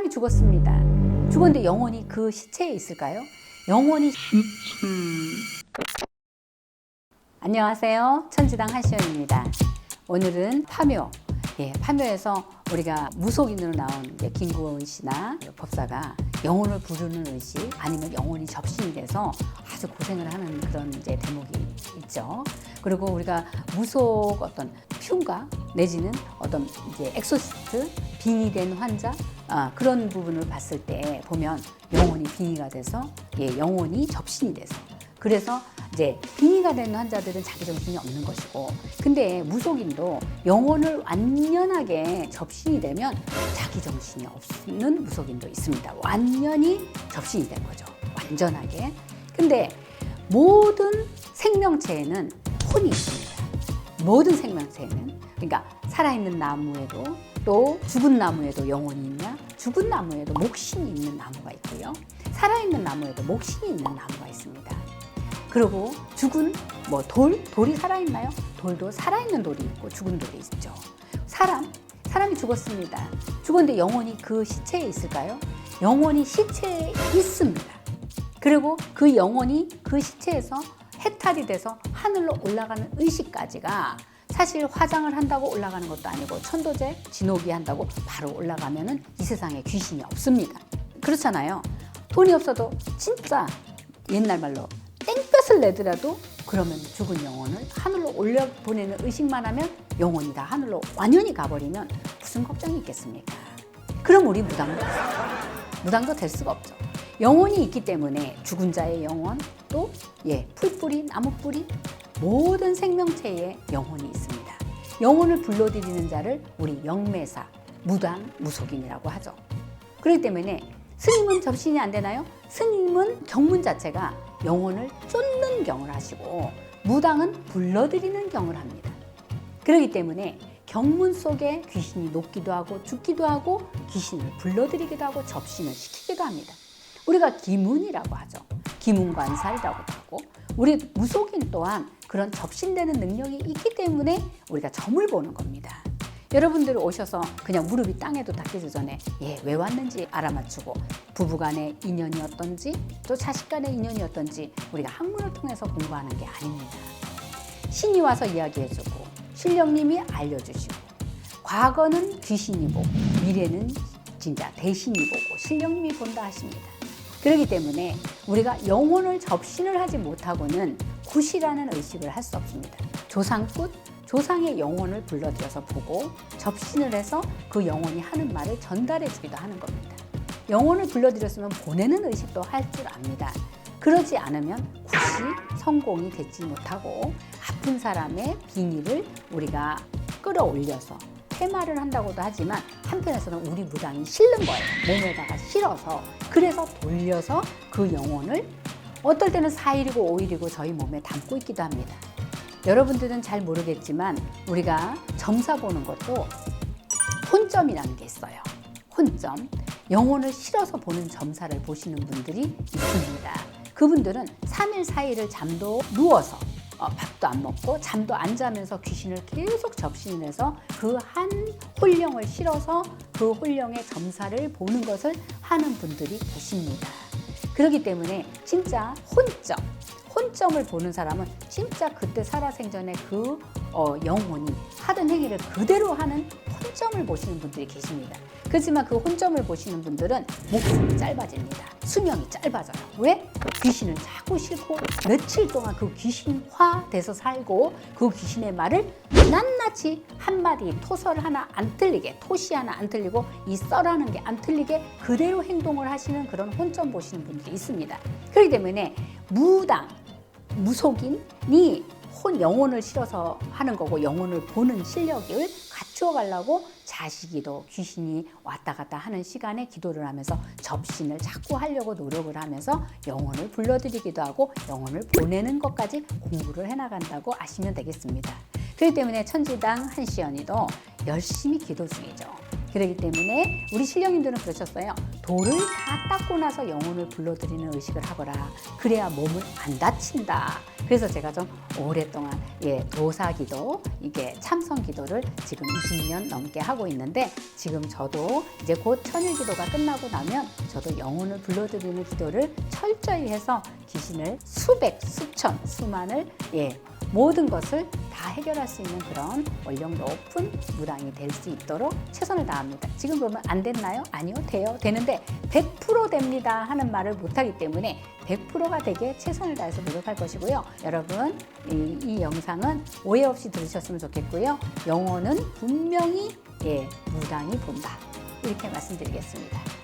사람이 죽었습니다. 죽었는데 영혼이 그 시체에 있을까요? 영혼이 안녕하세요. 천지당 한시연입니다. 오늘은 파묘. 예, 파묘에서 우리가 무속인으로 나온 예, 김구원 씨나 법사가 영혼을 부르는 의식 아니면 영혼이 접신이 돼서 아주 고생을 하는 그런 이제 대목이 있죠. 그리고 우리가 무속 어떤 흉가 내지는 어떤 이제 엑소시스트 빙의된 환자 아, 그런 부분을 봤을 때 보면 영혼이 빙의가 돼서 예, 영혼이 접신이 돼서 그래서 이제 빙의가 되는 환자들은 자기 정신이 없는 것이고 근데 무속인도 영혼을 완연하게 접신이 되면 자기 정신이 없는 무속인도 있습니다. 완전히 접신이 된 거죠. 완전하게. 근데 모든 생명체에는 혼이 있습니다. 모든 생명체에는 그러니까 살아있는 나무에도 또 죽은 나무에도 영혼이 있냐? 죽은 나무에도 목신이 있는 나무가 있고요. 살아있는 나무에도 목신이 있는 나무가 있습니다. 그리고 죽은 뭐 돌, 돌이 살아있나요? 돌도 살아있는 돌이 있고 죽은 돌이 있죠. 사람, 사람이 죽었습니다. 죽었는데 영혼이 그 시체에 있을까요? 영혼이 시체에 있습니다. 그리고 그 영혼이 그 시체에서 해탈이 돼서 하늘로 올라가는 의식까지가 사실 화장을 한다고 올라가는 것도 아니고 천도제, 진호기 한다고 바로 올라가면은 이 세상에 귀신이 없습니다. 그렇잖아요. 돈이 없어도 진짜 옛날 말로 땡볕을 내더라도 그러면 죽은 영혼을 하늘로 올려 보내는 의식만 하면 영혼이 다 하늘로 완전히 가버리면 무슨 걱정이 있겠습니까? 그럼 우리 무당도 무당도 될 수가 없죠. 영혼이 있기 때문에 죽은 자의 영혼 또 예, 풀뿌리, 나무뿌리 모든 생명체에 영혼이 있습니다. 영혼을 불러들이는 자를 우리 영매사, 무당, 무속인이라고 하죠. 그렇기 때문에 스님은 접신이 안 되나요? 스님은 경문 자체가 영혼을 쫓는 경을 하시고 무당은 불러들이는 경을 합니다. 그렇기 때문에 경문 속에 귀신이 녹기도 하고 죽기도 하고 귀신을 불러들이기도 하고 접신을 시키기도 합니다. 우리가 기문이라고 하죠. 기문관살이라고도 하고 우리 무속인 또한 그런 접신되는 능력이 있기 때문에 우리가 점을 보는 겁니다. 여러분들 오셔서 그냥 무릎이 땅에도 닿기도 전에 예, 왜 왔는지 알아맞추고 부부간의 인연이 어떤지 또 자식간의 인연이 어떤지 우리가 학문을 통해서 공부하는 게 아닙니다. 신이 와서 이야기해주고 신령님이 알려주시고 과거는 귀신이 보고 미래는 진짜 대신이 보고 신령님이 본다 하십니다. 그렇기 때문에 우리가 영혼을 접신을 하지 못하고는 굿이라는 의식을 할 수 없습니다. 조상굿, 조상의 영혼을 불러들여서 보고 접신을 해서 그 영혼이 하는 말을 전달해 주기도 하는 겁니다. 영혼을 불러들였으면 보내는 의식도 할 줄 압니다. 그러지 않으면 굿이 성공이 되지 못하고 아픈 사람의 빙의를 우리가 끌어올려서 퇴마를 한다고도 하지만 한편에서는 우리 무당이 실는 거예요. 몸에다가 실어서 그래서 돌려서 그 영혼을 어떨 때는 4일이고 5일이고 저희 몸에 담고 있기도 합니다. 여러분들은 잘 모르겠지만 우리가 점사 보는 것도 혼점이라는 게 있어요. 혼점. 영혼을 실어서 보는 점사를 보시는 분들이 있습니다. 그분들은 3일, 4일을 잠도 누워서 어, 밥도 안 먹고 잠도 안 자면서 귀신을 계속 접신을 해서 그한 홀령을 실어서 그 홀령의 점사를 보는 것을 하는 분들이 계십니다. 그렇기 때문에 진짜 혼점, 혼점을 보는 사람은 진짜 그때 살아생전에 그 어, 영혼이 하던 행위를 그대로 하는 혼점을 보시는 분들이 계십니다. 그렇지만 그 혼점을 보시는 분들은 목숨이 짧아집니다. 수명이 짧아져요. 왜? 귀신을 자꾸 싫고 며칠 동안 그 귀신화 돼서 살고 그 귀신의 말을 낱낱이 한마디 토설 하나 안 틀리게 토시 하나 안 틀리고 이 썰하는 게 안 틀리게 그대로 행동을 하시는 그런 혼점 보시는 분들이 있습니다. 그렇기 때문에 무당, 무속인이 혼 영혼을 실어서 하는 거고 영혼을 보는 실력을 갖추어 가려고 자식이도 귀신이 왔다 갔다 하는 시간에 기도를 하면서 접신을 자꾸 하려고 노력을 하면서 영혼을 불러들이기도 하고 영혼을 보내는 것까지 공부를 해나간다고 아시면 되겠습니다. 그렇기 때문에 천지당 한시연이도 열심히 기도 중이죠. 그렇기 때문에 우리 신령님들은 그러셨어요. 돌을 다 닦고 나서 영혼을 불러들이는 의식을 하거라. 그래야 몸을 안 다친다. 그래서 제가 좀 오랫동안 예, 도사기도 이게 참선기도를 지금 20년 넘게 하고 있는데 지금 저도 이제 곧 천일기도가 끝나고 나면 저도 영혼을 불러들이는 기도를 철저히 해서 귀신을 수백, 수천, 수만을 예, 모든 것을 다 해결할 수 있는 그런 원력 높은 무당이 될 수 있도록 최선을 다합니다. 지금 그러면 안 됐나요? 아니요, 돼요. 되는데 100% 됩니다 하는 말을 못하기 때문에 100%가 되게 최선을 다해서 노력할 것이고요. 여러분, 이, 이 영상은 오해 없이 들으셨으면 좋겠고요. 영어는 분명히 예, 무당이 본다. 이렇게 말씀드리겠습니다.